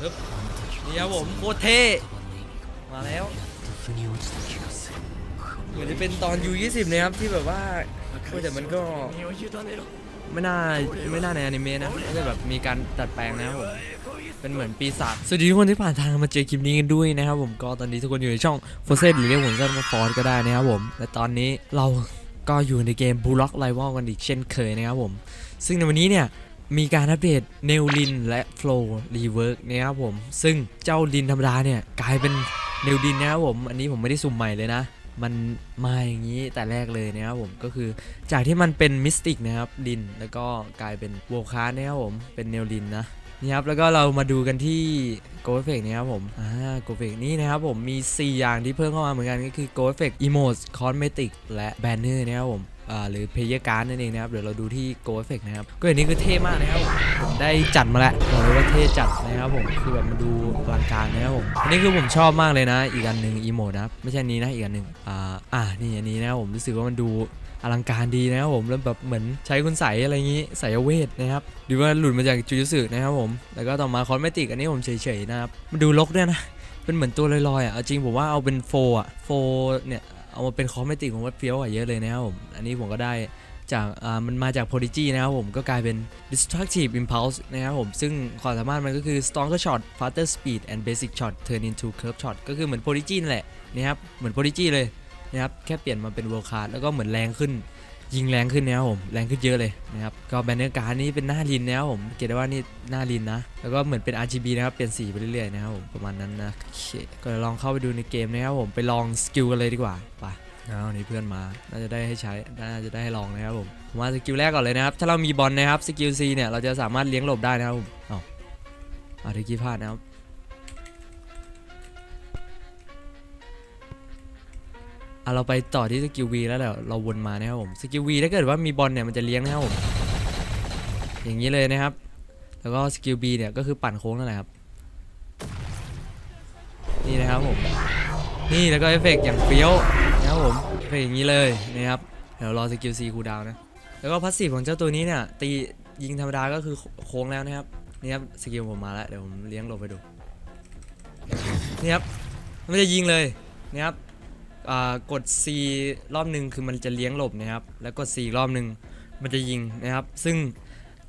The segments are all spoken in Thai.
ปึ๊บนี่ครับผมโคเทมาแล้วเหมือนจะเป็นตอนยู20นะครับที่แบบว่าแต่มันก็ไม่น่าไม่น่าในอนิเมะนะก็จะแบบมีการตัดแปลงนะครับผมเป็นเหมือนปีศาจสวัสดีทุกคนที่ผ่านทางมาเจอคลิปนี้กันด้วยนะครับผมก็ตอนนี้ทุกคนอยู่ในช่องโฟเซตหรือเรียกผมสั้นว่าฟอนก็ได้นะครับผมและตอนนี้เราก็อยู่ในเกมบูล็อกไลวอลกันอีกเช่นเคยนะครับผม ซึ่งในวันนี้เนี่ย มีการอัปเดตเนลลินและโฟล์รีเวิร์กนะครับผม ซึ่งเจ้าลินธรรมดาเนี่ยกลายเป็นเนลลินนะครับผม อันนี้ผมไม่ได้สุ่มใหม่เลยนะ มันมาอย่างนี้แต่แรกเลยนะครับผม ก็คือจากที่มันเป็นมิสติกนะครับลิน แล้วก็กลายเป็นโวคาร์นะครับผม เป็นเนลลินนะนี่ครับแล้วก็เรามาดูกันที่โกเฟกนี่ครับผมอ่าโกเฟกนี่นะครับผมมี 4 อย่างที่เพิ่มเข้ามาเหมือนกันก็คือโกเฟกอีโมสคอสเมติกและแบนเนอร์นะครับผม หรือเพย์เยอร์การ์ดนั่นเองนะครับ เดี๋ยวเราดูที่โกเฟกนะครับ ก็อย่างนี้คือเท่มากนะครับผมได้จัดมาแล้วบอกเลยว่าเท่จัดนะครับผมคือแบบมาดูอลังการนะครับผมอันนี้คือผมชอบมากเลยนะ อีกอันหนึ่งอีโมดนะครับไม่ใช่นี้นะอีกอันหนึ่งอ่าอ่านี่อันนี้นะครับผมรู้สึกว่ามันดูอลังการดีนะครับผมแล้วแบบเหมือนใช้คุณใสอะไรอย่างนี้ใสเวทนะครับหรือว่าหลุดมาจากจูยุสึนะครับผมแล้วก็ต่อมาคอนเมติกอันนี้ผมเฉยๆนะครับมันดูลกด้วยนะเป็นเหมือนตัวลอยๆอะจริงผมว่าเอาเป็นโฟอะโฟเนี่ย เอามาเป็นคอสเมติกผมว่าเฟี้ยวกว่าเยอะเลยนะครับผมอันนี้ผมก็ได้จากมันมาจาก Prodigy นะครับผมก็กลายเป็น Destructive Impulse นะครับผม ซึ่งความสามารถมันก็คือ Stronger Shot Faster Speed and Basic Shot Turn into Curve Shot ก็คือเหมือน Prodigy นั่นแหละนะครับเหมือน Prodigy เลยนะครับแค่เปลี่ยนมาเป็น World Card แล้วก็เหมือนแรงขึ้น ยิงแรงขึ้นนะครับผมแรงขึ้นเยอะเลยนะครับก็แบนเนอร์การ์ดนี้เป็นหน้าลินนะครับผมเกตได้ว่านี่หน้าลินนะแล้วก็เหมือนเป็น RGB นะครับเปลี่ยนสีไปเรื่อยๆนะครับผมประมาณนั้นนะก็ลองเข้าไปดูในเกมนะครับผมไปลองสกิลกันเลยดีกว่าไปเอานี่เพื่อนมา น่าจะได้ให้ใช้ น่าจะได้ให้ลองนะครับผม ผมมาสกิลแรกก่อนเลยนะครับ ถ้าเรามีบอลนะครับ สกิล C เนี่ย เราจะสามารถเลี้ยงหลบได้นะครับผมอ้าเอาทีกี้พลาดนะครับ อะเราไปต่อที่สกิลวีแล้วเดี๋ยวเราวนมานะครับผมสกิลวีถ้าเกิดว่ามีบอลเนี่ยมันจะเลี้ยงนะครับผมอย่างนี้เลยนะครับ แล้วก็สกิลบีเนี่ยก็คือปั่นโค้งนั่นแหละครับนี่นะครับผมนี่แล้วก็เอฟเฟกต์อย่างเฟี้ยวนะครับผมเอฟเฟกอย่างนี้เลยนะครับเดี๋ยวรอสกิลซีคูดาวนะแล้วก็พาสซีฟของเจ้าตัวนี้เนี่ยตียิงธรรมดาก็คือโค้งแล้วนะครับนี่ครับสกิลผมมาแล้วเดี๋ยวผมเลี้ยงลบไปดูนี่ครับมันจะยิงเลยนะครับ อ่ากด C รอบหนึ่งคือมันจะเลี้ยงหลบนะครับ แล้วกด C รอบหนึ่งมันจะยิงนะครับ ซึ่ง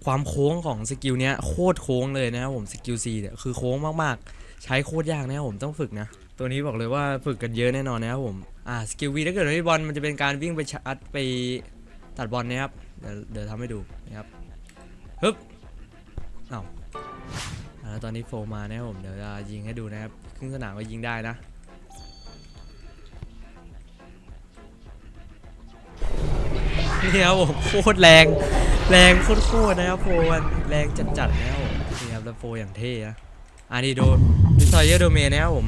ความโค้งของสกิลเนี้ยโคตรโค้งเลยนะครับผมสกิล C เนี่ยคือโค้งมากๆ ใช้โคตรยากนะครับผมต้องฝึกนะ ตัวนี้บอกเลยว่าฝึกกันเยอะแน่นอนนะครับผมอ่าสกิล V ถ้าเกิดไม่บอลมันจะเป็นการวิ่งไปชาร์จไปตัดบอลนะครับเดี๋ยวเดี๋ยวทำให้ดูนะครับฮึบอ้าวอ่าแล้วตอนนี้โฟมานะครับผมเดี๋ยวจะยิงให้ดูนะครับครึ่งสนามก็ยิงได้นะ นี่ครับผมโคตรแรง แรงโคตรๆนะครับโฟมันแรงจัดๆนะครับผมนี่ครับแล้วโฟอย่างเท่นะอันนี้โดดิสทอยเยอร์โดเมนนะครับผม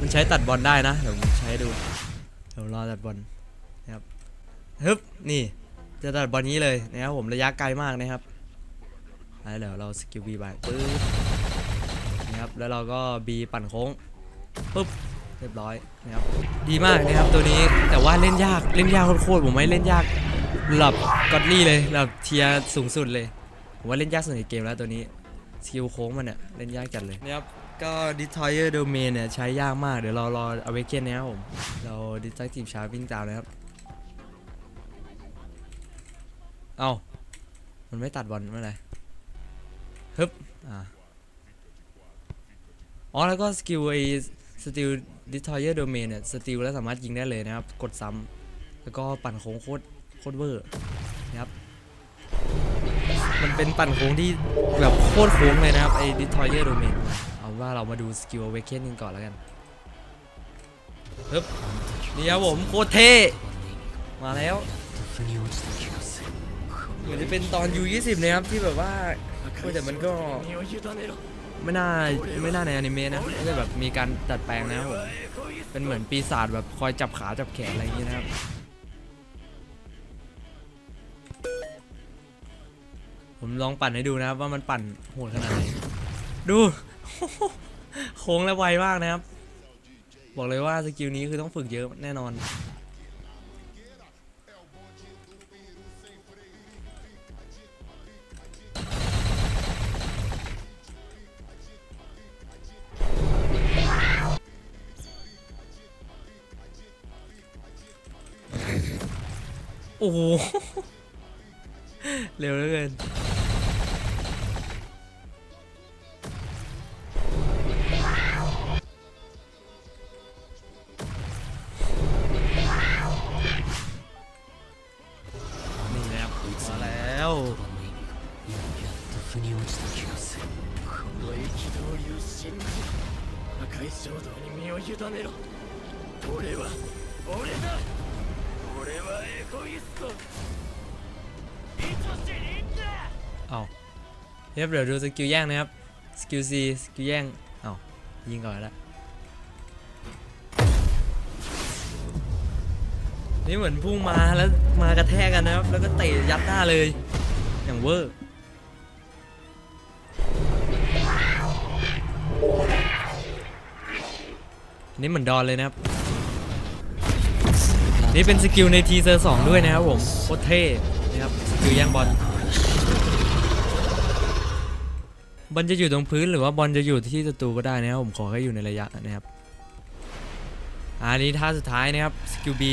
มันใช้ตัดบอลได้นะเดี๋ยวผมใช้ดูเดี๋ยวรอตัดบอลนะครับฮึบนี่จะตัดบอลนี้เลยนะครับผมระยะไกลมากนะครับแล้วเดี๋ยวเราสกิลบีไปปึ๊บนะครับแล้วเราก็บีปั่นโค้งปึ๊บเรียบร้อยนะครับดีมากนะครับตัวนี้แต่ว่าเล่นยากเล่นยากโคตรๆผมไม่เล่นยาก ระดับก็อดลี่เลยระดับเทียร์สูงสุดเลยผมว่าเล่นยากสุดในเกมแล้วตัวนี้สกิลโค้งมันเนี่ยเล่นยากจัดเลยนะครับก็ดิทอยเออร์โดเมนเนี่ยใช้ยากมากเดี๋ยวเรารออเวเกนนะครับผมเราดิส t ทีฟชาร์วิ่งตามนะครับ เอามันไม่ตัดบอลเมื่อไหร่ฮึบอ่าอ๋อแล้วก็สกิลไอสติลดิทอยเออร์โดเมนเนี่ยสติลแล้วสามารถยิงได้เลยนะครับ กดซ้ำแล้วก็ปั่นโค้งโคตร ตรเวอร์นะครับ มันเป็นปั่นโค้งที่แบบโคตรโค้งเลยนะครับไอ้ดิทอยเยอร์โดเมนเอาว่าเรามาดูสกิลเวกเคนกันก่อนแล้วกันฮึบนี่ครับผมโคตรเท่มาแล้วเหมือนจะเป็นตอนยูยี่สิบนะครับที่แบบว่าแต่มันก็ไม่น่าไม่น่าในอนิเมะนะไม่ได้แบบมีการดัดแปลงนะครับผมเป็นเหมือนปีศาจแบบคอยจับขาจับแขนอะไรอย่างเงี้ยนะครับ ผมลองปั่นให้ดูนะครับว่ามันปั่นโหดขนาดไหนดูโค้งและไวมากนะครับ บอกเลยว่าสกิลนี้คือต้องฝึกเยอะแน่นอน โอ้โห เร็วเหลือเกิน 腑に落ちた気がするこの憤りを信じ破壊衝動に身を委ねろ俺は俺だ俺はエゴイスト愛しいんだ เอาเรียบเดี๋ยวดูสกิลแย่งนะครับ สกิล C สกิลแย่งเอายิงก่อนละนี่เหมือนพุ่งมาแล้วมากระแทกกันนะครับ แล้วก็เตะยัดหน้าเลย อย่างเวอร์ นี่เหมือนดอนเลยนะครับ นี่เป็นสกิลในทีเซอร์สองด้วยนะครับผมโคตรเท่นะครับสกิลแย่งบอลบอลจะอยู่ตรงพื้นหรือว่าบอลจะอยู่ที่ศัตรูก็ได้นะครับผมขอแค่อยู่ในระยะนะครับอันนี้ท่าสุดท้ายนะครับสกิลบี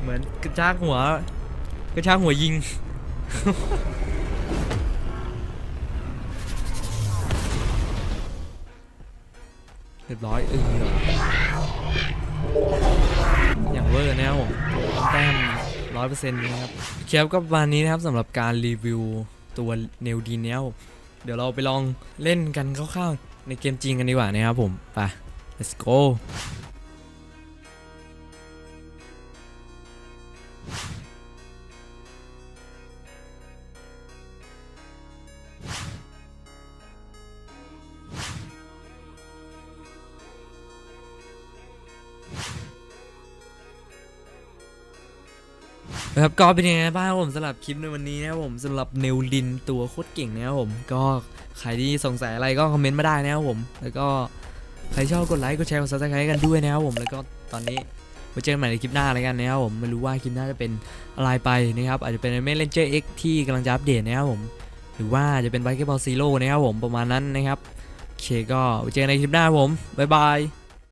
เหมือนกระชากหัวกระชากหัวยิง เรียบร้อยเอออย่างเวอร์นะครับผมแต้มร้อยเปอร์เซ็นต์นะครับเคครับก็วันนี้นะครับสำหรับการรีวิวตัวเนลดีเนลเดี๋ยวเราไปลองเล่นกันคร่าวๆในเกมจริงกันดีกว่านะครับผม ไป let's go นะครับก็เป็นยังไงบ้างครับผมสำหรับคลิปในวันนี้นะครับผมสำหรับเนลลินตัวโคตรเก่งนะครับผมก็ใครที่สงสัยอะไรก็คอมเมนต์มาได้นะครับผม แล้วก็ใครชอบกดไลค์กดแชร์กดซับสไครต์กันด้วยนะครับผมแล้วก็ตอนนี้ไว้เจอกันใหม่ในคลิปหน้าแล้วกันนะครับผมไม่รู้ว่าคลิปหน้าจะเป็นอะไรไปนะครับอาจจะเป็นเมเลนเจอร์เอ็กที่กำลังจะอัปเดตนะครับผม หรือว่าจะเป็นไบเกอร์บอลซีโร่นะครับผมประมาณนั้นนะครับโอเคก็ไว้เจอกันในคลิปหน้าผมบ๊ายบาย